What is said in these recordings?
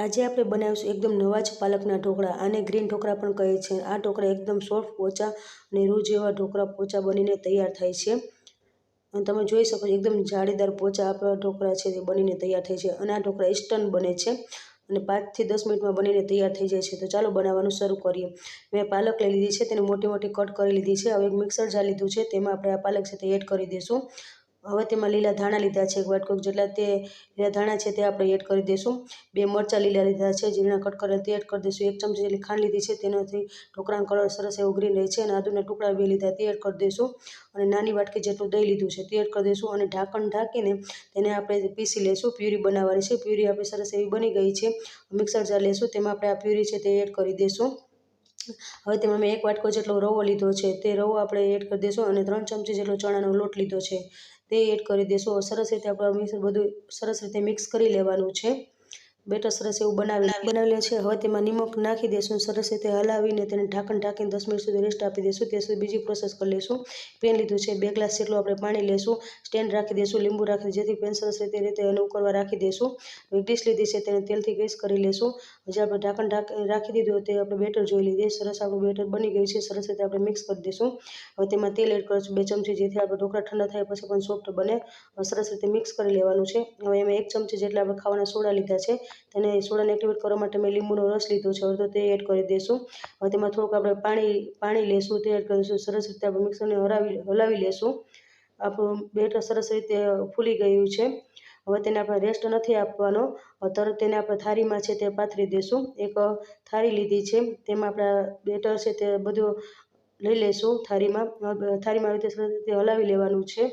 આજે આપણે બનાવીશું એકદમ નવા જ પાલકના ઢોકળા આને ગ્રીન ઢોકળા પણ કહે છે. આ ઢોકળા એકદમ સોફ્ટ, પોચા અને રૂ જેવા ઢોકળા પોચા બનીને તૈયાર થાય છે. અને તમે જોઈ શકો છો, એકદમ જાળીદાર પોચા આપણા ઢોકળા છે, તે બનીને તૈયાર થાય છે. અને આ ઢોકળા ઇસ્ટર્ન બને છે અને પાંચથી દસ મિનિટમાં બનીને તૈયાર થઈ જાય છે. તો ચાલો બનાવવાનું શરૂ કરીએ. મેં પાલક લઈ લીધી છે, તેને મોટી મોટી કટ કરી લીધી છે. હવે એક મિક્સર જાર લીધું છે, તેમાં આપણે આ પાલક છે તે એડ કરી દઈશું. હવે તેમાં લીલા ધાણા લીધા છે. એક વાટકો જેટલા તે લીલા ધાણા છે તે આપણે એડ કરી દઈશું બે મરચાં લીલા લીધા છે. જીરણા કટ કરેલા તે એડ કરી દઈશું એક ચમચી જેટલી ખાંડ લીધી છે તેનાથી ઢોકળાનો કલર સરસ એવો ગ્રીન રહે છે અને આદુના ટુકડા બે લીધા તે એડ કરી દઈશું અને નાની વાટકી જેટલું દહીં લીધું છે તે એડ કરી દઈશું અને ઢાંકણ ઢાંકીને તેને આપણે પીસી લઈશું પ્યુરી બનાવવાની છે. પ્યુરી આપણી સરસ એવી બની ગઈ છે. મિક્સર જાર લઈશું તેમાં આપણે આ પ્યુરી છે તે એડ કરી દઈશું હવે તેમાં મેં એક વાટકો જેટલો રવો લીધો છે, તે રવો આપણે એડ કરી દઈશું અને ત્રણ ચમચી જેટલો ચણાનો લોટ લીધો છે, તે એડ કરી દઈશું સરસ રીતે આપણે મિક્સ બધું સરસ રીતે મિક્સ કરી લેવાનું છે. બેટર સરસ એવું બનાવી બનાવી. લે છે. હવે તેમાં નિમક નાખી દઈશું સરસ રીતે હલાવીને તેને ઢાંકણ ઢાંકીને દસ મિનિટ સુધી રેસ્ટ આપી દઈશું ત્યાં સુધી બીજી પ્રોસેસ કરી લઈશું પેન લીધું છે. બે ગ્લાસ જેટલું આપણે પાણી લઈશું સ્ટેન્ડ રાખી દઈશું લીંબુ રાખી જેથી પેન સરસ રીતે રીતે એને ઉકળવા રાખી દઈશું એક ડીશ લીધી છે તેને તેલથી ગ્રીસ કરી લઈશું જે આપણે ઢાંકણ ઢાંક રાખી દીધું તે આપણે બેટર જોઈ લીધી. સરસ આપણું બેટર બની ગયું છે. સરસ રીતે આપણે મિક્સ કરી દઈશું હવે તેમાં તેલ એડ કરીશું. બે ચમચી જેથી આપણે ઢોકળા ઠંડા થાય પછી પણ સોફ્ટ બને. સરસ રીતે મિક્સ કરી લેવાનું છે. હવે એમાં એક ચમચી જેટલા આપણે ખાવાના સોડા લીધા છે. તેને સોડાને એક્ટિવેટ કરવા માટે મેં લીંબુનો રસ લીધો છે. તો તે એડ કરી દઈશું હવે તેમાં થોડુંક આપણે પાણી પાણી લેશું, તે એડ કરીશું સરસ રીતે આપણે મિક્સરને હરાવી, હલાવી લેશું. આપણું બેટર સરસ રીતે ફૂલી ગયું છે. હવે તેને આપણે રેસ્ટ નથી આપવાનો. તરત તેને આપણે થાળીમાં છે તે પાથરી દઈશું એક થાળી લીધી છે. તેમાં આપણા બેટર છે તે બધું લઈ લઈશું થાળીમાં. થાળીમાં આવી રીતે સરસ રીતે હલાવી લેવાનું છે.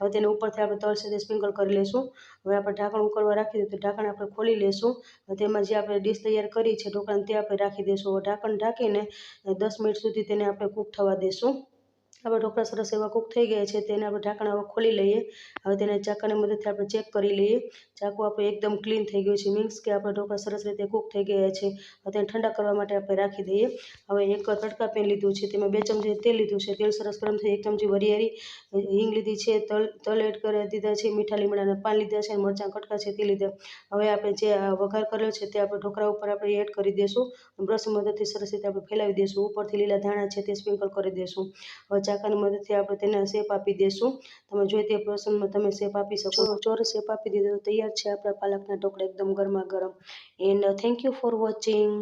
હવે તેને ઉપરથી આપણે તળ છે તે સ્પ્રિંકલ કરી લઈશું હવે આપણે ઢાંકણ ઉકળવા રાખી દીધું ઢાંકણ આપણે ખોલી લઈશું તેમાં જે આપણે ડીશ તૈયાર કરી છે ઢોકળાને તે આપણે રાખી દઈશું ઢાંકણ ઢાંકીને દસ મિનિટ સુધી તેને આપણે કૂક થવા દઈશું આપણા ઢોકળા સરસ એવા કૂક થઈ ગયા છે, તેને આપણે ઢાંકણ હવે ખોલી લઈએ. હવે તેને ચાકાની મદદથી આપણે ચેક કરી લઈએ. ચાકુ આપણે એકદમ ક્લીન થઈ ગયું છે મીન્સ કે આપણા ઢોકળા સરસ રીતે કૂક થઈ ગયા છે. હવે તેને ઠંડા કરવા માટે આપણે રાખી દઈએ. હવે એક તડકા પેન લીધું છે, તેમાં બે ચમચી તેલ લીધું છે. તેલ સરસ ગરમ થઈ, એક ચમચી વરિયાળી હિંગ લીધી છે, તલ તલ એડ કરી દીધા છે, મીઠા લીમડાના પાન લીધા છે અને મરચાં કટકા છે તે લીધા. હવે આપણે જે વઘાર કરેલો છે તે આપણે ઢોકળા ઉપર આપણે એડ કરી દઈશું બ્રશ મદદથી સરસ રીતે આપણે ફેલાવી દઈશું ઉપરથી લીલા ધાણા છે તે સ્પ્રિંકલ કરી દઈશું હવે ચાકાની મદદથી આપણે તેને શેપ આપી દઈશું તમે જોઈ તે પ્રસંગમાં તમે શેપ આપી શકો ચોરસ શેપ આપી દીધો. તૈયાર છે આપણા પાલકના ઢોકળા એકદમ ગરમા ગરમ and thank you for watching